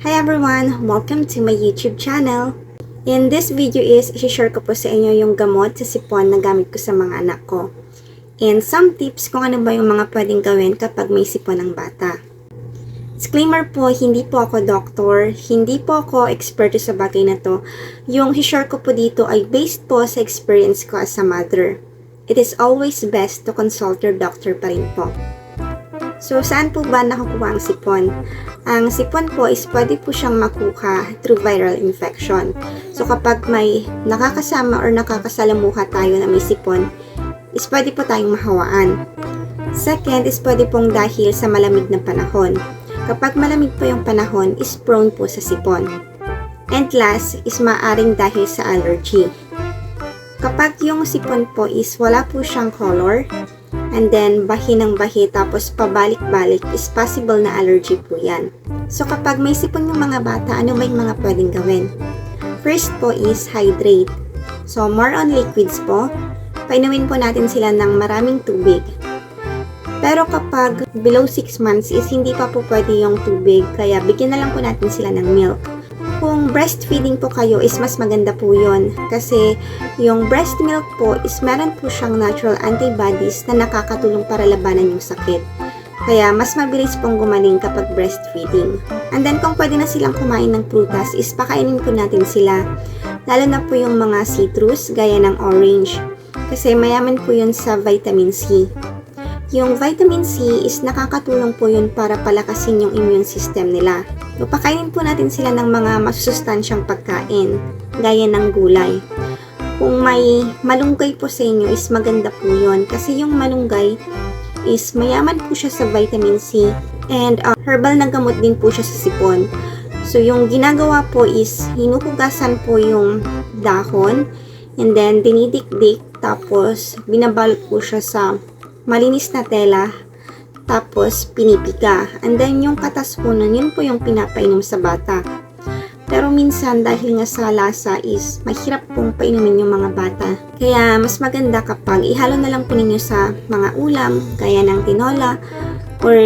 Hi everyone! Welcome to my YouTube channel. In this video is, share ko po sa inyo yung gamot sa sipon na gamit ko sa mga anak ko. And some tips kung ano ba yung mga pwedeng gawin kapag may sipon ng bata. Disclaimer po, hindi po ako doctor, hindi po ako eksperto sa bagay na to. Yung share ko po dito ay based po sa experience ko as a mother. It is always best to consult your doctor pa rin po. So, saan po ba nakukuha ang sipon? Ang sipon po is pwede po siyang makuha through viral infection. So, kapag may nakakasama or nakakasalamuha tayo na may sipon, is pwede po tayong mahawaan. Second is pwede pong dahil sa malamig na panahon. Kapag malamig po yung panahon, is prone po sa sipon. And last is maaring dahil sa allergy. Kapag yung sipon po is wala po siyang color, and then bahi ng bahi tapos pabalik-balik is possible na allergy po yan. So kapag may sipon yung mga bata, ano ba yung mga pwedeng gawin? First po is hydrate. So more on liquids po. Painumin po natin sila ng maraming tubig. Pero kapag below 6 months is hindi pa po pwede yung tubig, kaya bigyan na lang po natin sila ng milk. Kung breastfeeding po kayo is mas maganda po yon kasi yung breast milk po is meron po siyang natural antibodies na nakakatulong para labanan yung sakit. Kaya mas mabilis pong gumaling kapag breastfeeding. And then kung pwede na silang kumain ng prutas is pakainin po natin sila. Lalo na po yung mga citrus gaya ng orange kasi mayaman po yun sa vitamin C. Yung vitamin C is nakakatulong po yun para palakasin yung immune system nila. So, pakainin po natin sila ng mga masusustansyang pagkain, gaya ng gulay. Kung may malunggay po sa inyo is maganda po yun kasi yung malunggay is mayaman po siya sa vitamin C and uh, herbal na gamot din po siya sa sipon. So, yung ginagawa po is hinuhugasan po yung dahon and then dinidikdik tapos binabalot po siya sa malinis na tela tapos pinipika. And then yung katas po nun, yun po yung pinapainom sa bata. Pero minsan dahil nga sa lasa is mahirap pong painumin yung mga bata. Kaya mas maganda kapag ihalo na lang po ninyo sa mga ulam, gaya ng tinola, or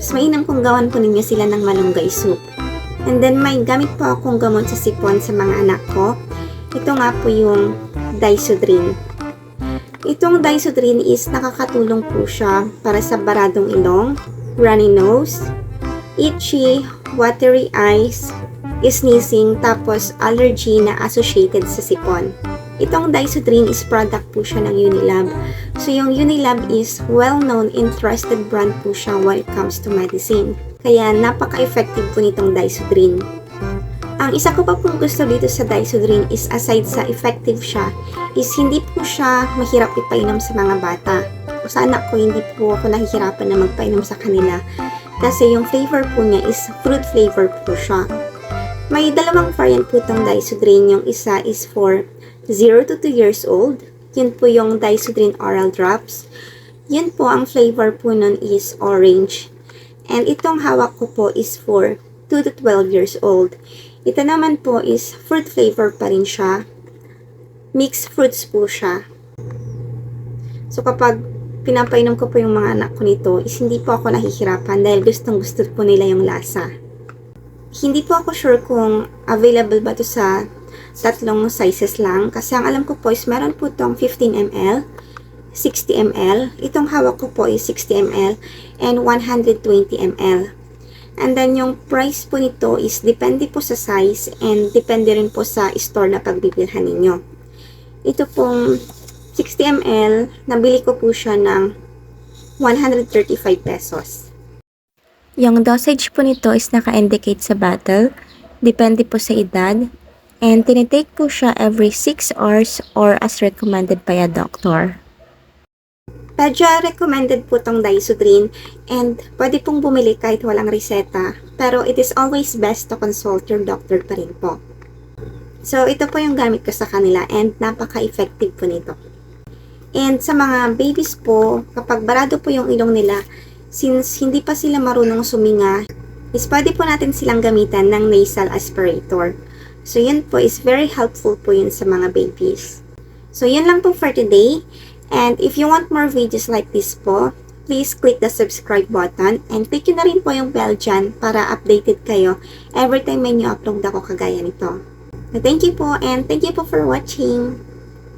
mas mainam kung gawan po ninyo sila ng malunggay soup. And then may gamit po akong gamot sa sipon sa mga anak ko. Ito nga po yung Dysodrin. Itong Dysodrin is nakakatulong po siya para sa baradong ilong, runny nose, itchy, watery eyes, sneezing, tapos allergy na associated sa sipon. Itong Dysodrin is product po siya ng Unilab. So yung Unilab is well-known and trusted brand po siya when it comes to medicine. Kaya napaka-effective po nitong Dysodrin. Ang isa ko pa pong gusto dito sa Dysodrin is aside sa effective siya, is hindi po siya mahirap ipainom sa mga bata. O sa anak ko, hindi po ako nahihirapan na magpainom sa kanila. Kasi yung flavor po niya is fruit flavor po siya. May dalawang variant po itong Dysodrin. Yung isa is for 0 to 2 years old. Yun po yung Dysodrin oral drops. Yun po, ang flavor po nun is orange. And itong hawak ko po is for 2 to 12 years old. Ito naman po is fruit flavor pa rin siya. Mixed fruits po siya. So kapag pinapainom ko po yung mga anak ko nito, is hindi po ako nahihirapan dahil gustong gusto po nila yung lasa. Hindi po ako sure kung available ba to sa tatlong sizes lang. Kasi ang alam ko po is meron po tong 15 ml, 60 ml. Itong hawak ko po is 60 ml and 120 ml. And then yung price po nito is depende po sa size and depende rin po sa store na pagbibilhan ninyo. Ito pong 60 ml, nabili ko po siya ng 135 pesos. Yung dosage po nito is naka-indicate sa bottle. Depende po sa edad. And tinitake po siya every 6 hours or as recommended by a doctor. Pedya recommended po tong Dysodrin and pwede pong bumili kahit walang reseta pero it is always best to consult your doctor pa rin po. So ito po yung gamit ko sa kanila and napaka-effective po nito. And sa mga babies po, kapag barado po yung ilong nila, since hindi pa sila marunong suminga, is pwede po natin silang gamitan ng nasal aspirator. So yun po is very helpful po yun sa mga babies. So yun lang po for today. And if you want more videos like this po, please click the subscribe button and click na rin po yung bell dyan para updated kayo every time may new upload ako kagaya nito. Thank you po and thank you po for watching.